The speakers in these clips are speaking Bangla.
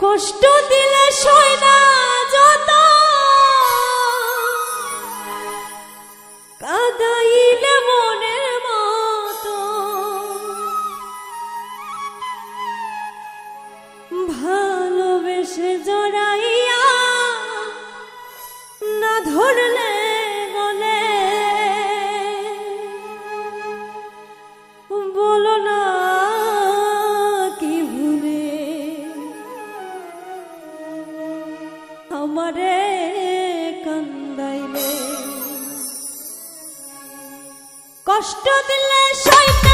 কষ্ট দিলে সয় যত। কাদাইলে মনের মতো। ভালোবেসে জড়াইয়া না ধরলে আমারে কান্দাইলে। কষ্ট দিলে সাইতে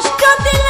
কষ্ট